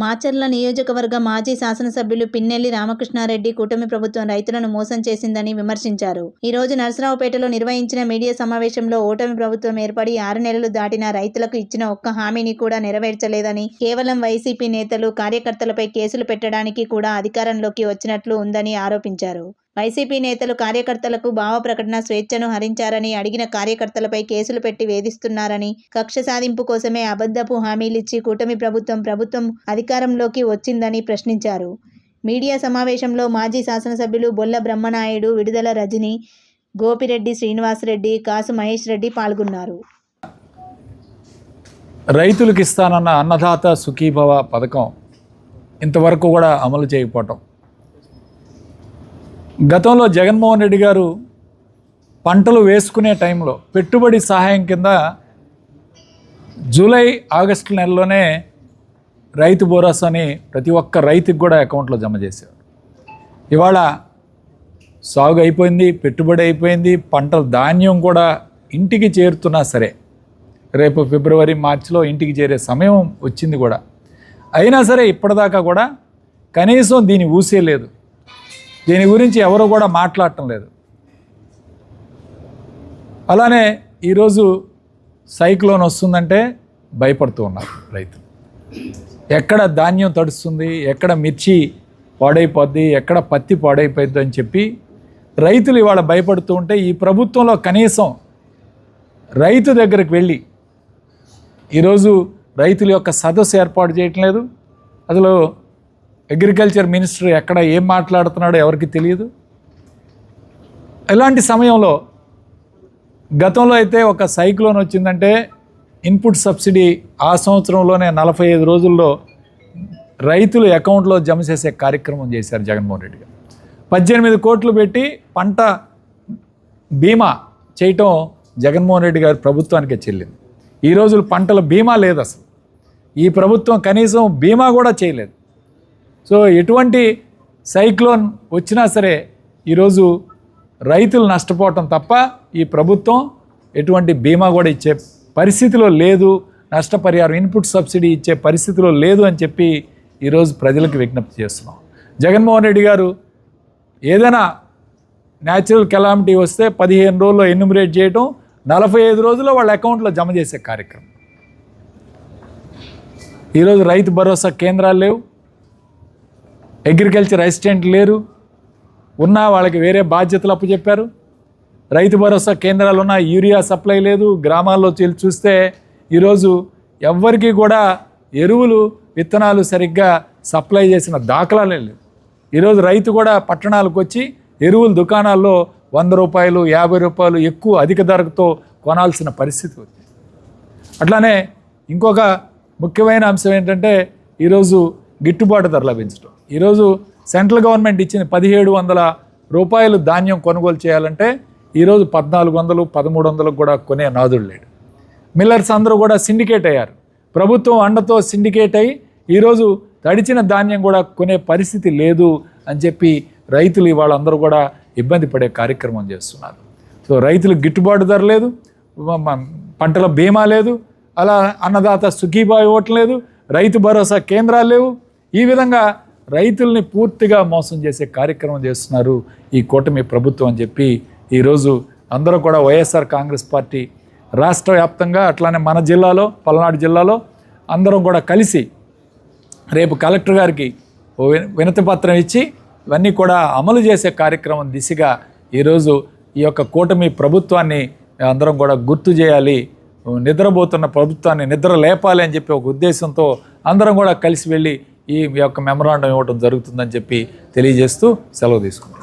మాచర్ల నియోజకవర్గ మాజీ శాసనసభ్యులు పిన్నెల్లి రామకృష్ణారెడ్డి కూటమి ప్రభుత్వం రైతులను మోసం చేసిందని విమర్శించారు. ఈ రోజు నరసరావుపేటలో నిర్వహించిన మీడియా సమావేశంలో ఓటమి ప్రభుత్వం ఏర్పడి ఆరు నెలలు దాటిన రైతులకు ఇచ్చిన ఒక్క హామీని కూడా నెరవేర్చలేదని కేవలం వైసీపీ నేతలు కార్యకర్తలపై కేసులు పెట్టడానికి కూడా అధికారంలోకి వచ్చినట్లు ఉందని ఆరోపించారు. వైసీపీ నేతలు కార్యకర్తలకు భావ ప్రకటన స్వేచ్ఛను హరించారని అడిగిన కార్యకర్తలపై కేసులు పెట్టి వేధిస్తున్నారని కక్ష సాధింపు కోసమే అబద్ధపు హామీలిచ్చి కూటమి ప్రభుత్వం ప్రభుత్వం అధికారంలోకి వచ్చిందని ప్రశ్నించారు. మీడియా సమావేశంలో మాజీ శాసనసభ్యులు బొల్ల బ్రహ్మనాయుడు విడుదల రజని గోపిరెడ్డి శ్రీనివాసరెడ్డి కాసు మహేష్ రెడ్డి పాల్గొన్నారు. రైతులకు ఇస్తానన్న అన్నదాత సుఖీభవ పథకం ఇంతవరకు కూడా అమలు చేయకపోవటం. గతంలో జగన్మోహన్ రెడ్డి గారు పంటలు వేసుకునే టైంలో పెట్టుబడి సహాయం కింద జూలై ఆగస్టు నెలలోనే రైతు బోరస్ అని ప్రతి ఒక్క రైతుకి కూడా అకౌంట్లో జమ చేశారు. ఇవాళ సాగు అయిపోయింది పెట్టుబడి అయిపోయింది పంటల ధాన్యం కూడా ఇంటికి చేరుతున్నా సరే రేపు ఫిబ్రవరి మార్చిలో ఇంటికి చేరే సమయం వచ్చింది కూడా. అయినా సరే ఇప్పటిదాకా కూడా కనీసం దీని ఊసే లేదు దీని గురించి ఎవరు కూడా మాట్లాడటం లేదు. అలానే ఈరోజు సైక్లోన్ వస్తుందంటే భయపడుతూ ఉన్నారు రైతులు. ఎక్కడ ధాన్యం తడుస్తుంది ఎక్కడ మిర్చి పాడైపోద్ది ఎక్కడ పత్తి పాడైపోద్ది అని చెప్పి రైతులు ఇవాళ భయపడుతూ ఉంటే ఈ ప్రభుత్వంలో కనీసం రైతు దగ్గరికి వెళ్ళి ఈరోజు రైతుల యొక్క సదస్సు ఏర్పాటు చేయటం లేదు. అసలు అగ్రికల్చర్ మినిస్టర్ ఎక్కడ ఏం మాట్లాడుతున్నాడో ఎవరికి తెలియదు. ఇలాంటి సమయంలో గతంలో అయితే ఒక సైక్లోన్ వచ్చిందంటే ఇన్పుట్ సబ్సిడీ ఆ సంవత్సరంలోనే నలభై ఐదు రోజుల్లో రైతులు అకౌంట్లో జమ చేసే కార్యక్రమం చేశారు జగన్మోహన్ రెడ్డి గారు. పద్దెనిమిది కోట్లు పెట్టి పంట బీమా చేయటం జగన్మోహన్ రెడ్డి గారి ప్రభుత్వానికే చెల్లింది. ఈ రోజులు పంటల బీమా లేదు అసలు. ఈ ప్రభుత్వం కనీసం బీమా కూడా చేయలేదు. సో ఎటువంటి సైక్లోన్ వచ్చినా సరే ఈరోజు రైతులు నష్టపోవటం తప్ప ఈ ప్రభుత్వం ఎటువంటి బీమా కూడా ఇచ్చే పరిస్థితిలో లేదు నష్టపరిహారం ఇన్పుట్ సబ్సిడీ ఇచ్చే పరిస్థితిలో లేదు అని చెప్పి ఈరోజు ప్రజలకు విజ్ఞప్తి చేస్తున్నాం. జగన్మోహన్ రెడ్డి గారు ఏదైనా న్యాచురల్ కెలామిటీ వస్తే పదిహేను రోజుల్లో ఎన్యూమరేట్ చేయటం నలభై ఐదు రోజుల్లో వాళ్ళ అకౌంట్లో జమ చేసే కార్యక్రమం. ఈరోజు రైతు భరోసా కేంద్రాలు లేవు. అగ్రికల్చర్ అసిస్టెంట్ లేరు. ఉన్నా వాళ్ళకి వేరే బాధ్యతలు అప్పు చెప్పారు రైతు భరోసా కేంద్రాలు ఉన్న యూరియా సప్లై లేదు. గ్రామాల్లో వెళ్ళి చూస్తే ఈరోజు ఎవ్వరికీ కూడా ఎరువులు విత్తనాలు సరిగ్గా సప్లై చేసిన దాఖలాలే లేవు. ఈరోజు రైతు కూడా పట్టణాలకు వచ్చి ఎరువుల దుకాణాల్లో వంద రూపాయలు యాభై రూపాయలు ఎక్కువ అధిక ధరతో కొనాల్సిన పరిస్థితి ఉంది అట్లానే ఇంకొక ముఖ్యమైన అంశం ఏంటంటే ఈరోజు గిట్టుబాటు ధర లభించడం ఈరోజు సెంట్రల్ గవర్నమెంట్ ఇచ్చిన పదిహేడు వందల రూపాయలు ధాన్యం కొనుగోలు చేయాలంటే ఈరోజు పద్నాలుగు వందలు పదమూడు వందలకు కూడా కొనే నాదుడు లేడు. మిల్లర్స్ అందరూ కూడా సిండికేట్ అయ్యారు. ప్రభుత్వం అండతో సిండికేట్ అయ్యి ఈరోజు తడిచిన ధాన్యం కూడా కొనే పరిస్థితి లేదు అని చెప్పి రైతులు ఇవాళ అందరూ కూడా ఇబ్బంది పడే కార్యక్రమం చేస్తున్నారు. సో రైతులకు గిట్టుబాటు ధర లేదు పంటల బీమా లేదు అలా అన్నదాత సుఖీబాయి ఇవ్వటం లేదు రైతు భరోసా కేంద్రాలు లేవు. ఈ విధంగా రైతుల్ని పూర్తిగా మోసం చేసే కార్యక్రమం చేస్తున్నారు ఈ కూటమి ప్రభుత్వం అని చెప్పి ఈరోజు అందరూ కూడా వైఎస్ఆర్ కాంగ్రెస్ పార్టీ రాష్ట్ర వ్యాప్తంగా అట్లానే మన జిల్లాలో పల్నాడు జిల్లాలో అందరం కూడా కలిసి రేపు కలెక్టర్ గారికి ఓ వినతి పత్రం ఇచ్చి ఇవన్నీ కూడా అమలు చేసే కార్యక్రమం దిశగా ఈరోజు ఈ యొక్క కూటమి ప్రభుత్వాన్ని అందరం కూడా గుర్తు చేయాలి. నిద్రపోతున్న ప్రభుత్వాన్ని నిద్ర లేపాలి అని చెప్పి ఒక ఉద్దేశంతో అందరం కూడా కలిసి వెళ్ళి ఈ యొక్క మెమరాండం ఇవ్వడం జరుగుతుందని చెప్పి తెలియజేస్తూ సెలవు తీసుకున్నాం